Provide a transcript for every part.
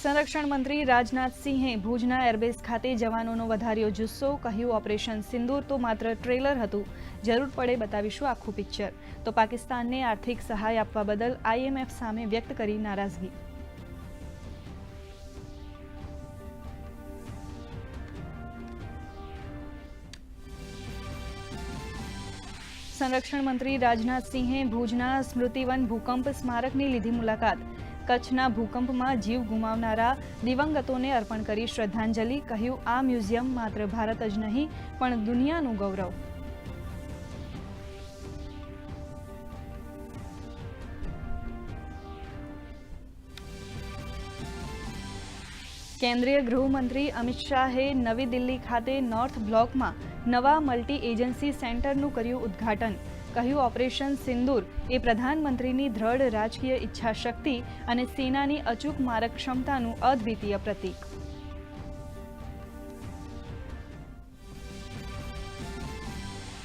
સંરક્ષણ મંત્રી રાજનાથસિંહે ભુજના એરબેઝ ખાતે જવાનોનો વધાર્યો જુસ્સો, કહ્યું ઓપરેશન સિંદૂર તો માત્ર ટ્રેલર હતું, જરૂર પડે બતાવીશું આખું પિક્ચર. તો પાકિસ્તાનને આર્થિક સહાય આપવા બદલ આઈએમએફ સામે વ્યક્ત કરી નારાજગી. સંરક્ષણ મંત્રી રાજનાથસિંહે ભુજના સ્મૃતિવન ભૂકંપ સ્મારકની લીધી મુલાકાત. કચ્છના ભૂકંપમાં જીવ ગુમાવનારા દિવંગતોને અર્પણ કરી શ્રદ્ધાંજલિ. કહ્યું, આ મ્યુઝિયમ માત્ર ભારત જ નહીં, પણ દુનિયાનું ગૌરવ. કેન્દ્રીય ગૃહમંત્રી અમિત શાહે નવી દિલ્હી ખાતે નોર્થ બ્લોકમાં નવા મલ્ટી એજન્સી સેન્ટરનું કર્યું ઉદ્ઘાટન. કહ્યું, ઓપરેશન સિંદૂર એ પ્રધાનમંત્રીની દ્રઢ રાજકીય ઈચ્છાશક્તિ અને સેનાની અચૂક મારક ક્ષમતાનું અદ્વિતીય પ્રતીક.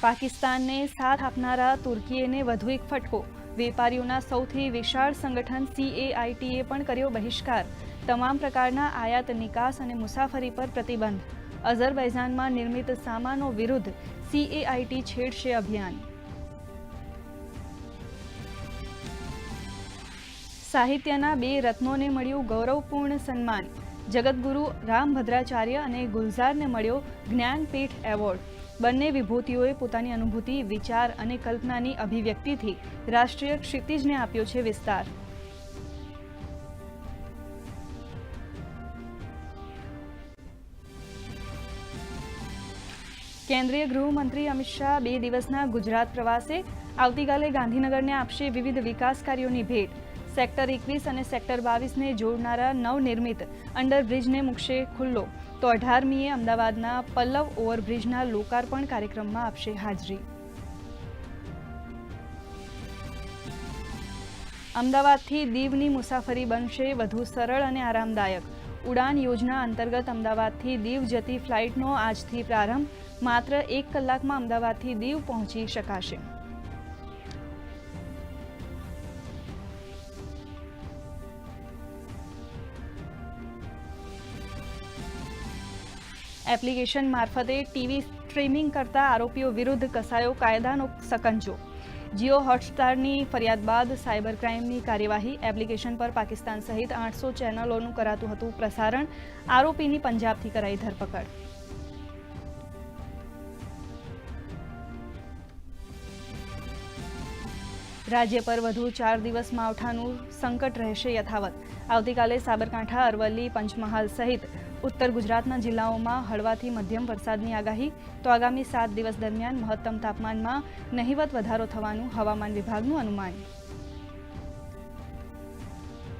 પાકિસ્તાનને સાથ આપનારા તુર્કીએને વધુ એક ફટકો. વેપારીઓના સૌથી વિશાળ સંગઠન સીએઆઈટીએ પણ કર્યો બહિષ્કાર. તમામ પ્રકારના આયાત નિકાસ અને મુસાફરી પર પ્રતિબંધ. અઝરબૈજાનમાં નિર્મિત સામાનો વિરુદ્ધ સીએઆઈટી છેડશે અભિયાન. સાહિત્યના બે રત્નોને મળ્યું ગૌરવપૂર્ણ સન્માન. જગતગુરુ રામભદ્રાચાર્ય અને ગુલઝારને મળ્યો જ્ઞાનપીઠ એવોર્ડ. બંને વિભૂતિઓએ પોતાની અનુભૂતિ, વિચાર અને કલ્પનાની અભિવ્યક્તિથી રાષ્ટ્રીય ક્ષિતિજને આપ્યો છે વિસ્તાર. કેન્દ્રીય ગૃહમંત્રી અમિત શાહ બે દિવસના ગુજરાત પ્રવાસે આવતીકાલે ગાંધીનગરને આપશે વિવિધ વિકાસ કાર્યોની ભેટ. સેક્ટર એકવીસ અને સેક્ટર બાવીસને જોડનારા નવનિર્મિત અંડરબ્રિજને મૂકશે ખુલ્લો. તો અઢારમીએ અમદાવાદના પલ્લવ ઓવરબ્રિજના લોકાર્પણ કાર્યક્રમમાં આપશે હાજરી. અમદાવાદથી દીવની મુસાફરી બનશે વધુ સરળ અને આરામદાયક. ઉડાન યોજના અંતર્ગત અમદાવાદથી દીવ જતી ફ્લાઇટનો આજથી પ્રારંભ, માત્ર એક કલાકમાં અમદાવાદથી દીવ પહોંચી શકાશે. એપ્લિકેશન મારફતે ટીવી સ્ટ્રીમિંગ કરતા આરોપીઓ વિરુદ્ધ કસાયો કાયદાનો સકંજો. જીઓ હોટસ્ટારની ફરિયાદ બાદ સાયબર ક્રાઇમની કાર્યવાહી એપ્લિકેશન પર પાકિસ્તાન સહિત આઠસો ચેનલોનું કરાતું હતું પ્રસારણ, આરોપીની પંજાબથી કરાઈ ધરપકડ. રાજ્ય પર વધુ ચાર દિવસ માવઠાનું સંકટ રહેશે યથાવત. આવતીકાલે સાબરકાંઠા, અરવલ્લી, પંચમહાલ સહિત ઉત્તર ગુજરાતના જિલ્લાઓમાં હળવાથી મધ્યમ વરસાદની આગાહી, તો આગામી સાત દિવસ દરમિયાન મહત્તમ તાપમાનમાં નહિવત વધારો થવાનું હવામાન વિભાગનું અનુમાન.